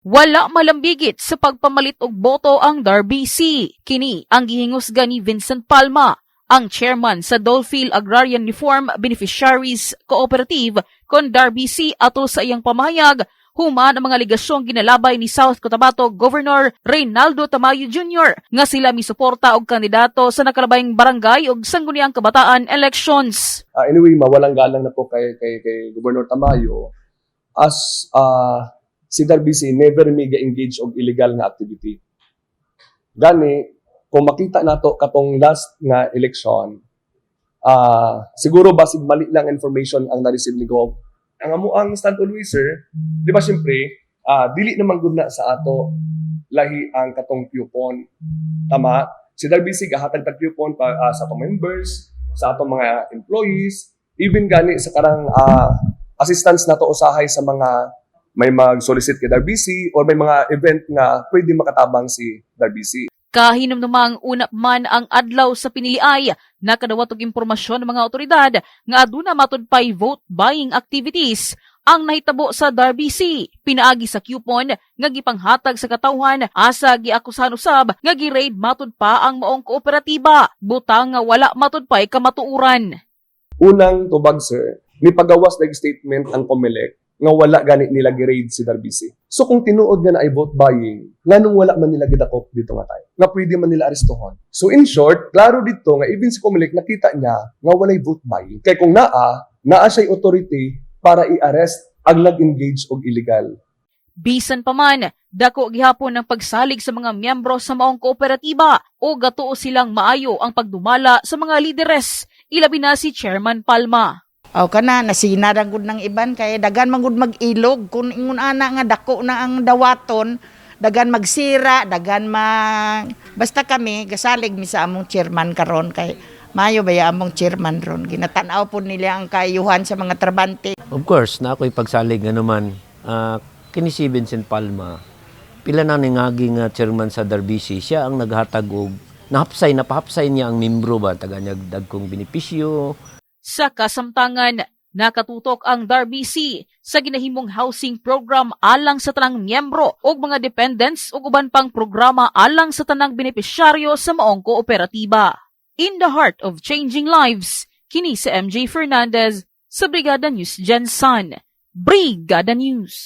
Wala malambigit sa pagpamalit og boto ang Darby C. Kini ang gihingusga ni Vincent Palma, ang chairman sa Dolphin Agrarian Reform Beneficiaries Cooperative kon Darby C. atol sa iyang pamayag human ang mga ligasyong ginalabay ni South Cotabato Governor Reynaldo Tamayo Jr. nga sila misuporta og kandidato sa nakalabayng barangay ug sangguniang kabataan elections. Ah, anyway, mawalang galang na po kay, kay, kay Governor Tamayo as ah, Darbisi never may engage og illegal nga activity. Gani, kung makita nato katong last nga election, ah siguro basig mali lang information ang na-receive ni Gov. Ang amo ang stand always, sir, di ba siyempre, ah dili naman gud na sa ato lahi ang katong coupon. Tama? Si Darbisi gahatag tag coupon pa ah, sa atong members, sa atong mga employees, even gani sa karang ah, assistance nato usahay sa mga may mag-solicit kay Darbisi or may mga event nga pwede makatabang si Darbisi. Kahinom namang una man ang adlaw sa piniliay, nakadawat og impormasyon ng mga otoridad nga aduna matud pay vote buying activities ang nahitabo sa Darby C. Pinaagi sa coupon nga gipanghatag sa katawhan asa giakusahan usab nga gi-raid matud pa ang maong kooperatiba, butang nga wala matud pay kamatuuran. Unang tubag, sir, ni pagawas na statement ang COMELEC nga wala gani nila gi-raid si Darbisi. So kung tinuod nga na ay vote buying, nganong wala man nila gidakop dito nga tayo, nga pwede man nila arestuhon. So in short, klaro dito nga even si COMELEC nakita niya nga walay vote buying. Kaya kung naa, naa siya'y authority para i-arrest ang nag-engage og illegal. Bisan pa man, dako gihapon ang pagsalig sa mga miyembro sa maong kooperatiba o gatuo silang maayo ang pagdumala sa mga lideres, ilabi na si Chairman Palma. Aw kana nasina gud ng iban kay dagan man gud mag-ilog. Kun ingon ana nga dako na ang dawaton dagan magsira dagan mag basta kami gasalig mi sa among chairman karon kay mayo ba ya among chairman ron? Ginatan-aw nila ang kayuhan sa mga trabante. Of course, na ako'y pagsalig nga naman, ah, kini si Vincent Palma, pila na ni ngagi nga chairman sa Darbisi, siya ang naghatag og nahapsay, napahapsay niya ang membro ba, taga niya dagkong benepisyo, Sa kasamtangan, nakatutok ang Darby C sa ginahimong housing program alang sa tanang miyembro o mga dependents o uban pang programa alang sa tanang benepisyaryo sa maong kooperatiba. In the heart of changing lives, kini si MJ Fernandez sa Brigada News Jensen. Brigada News.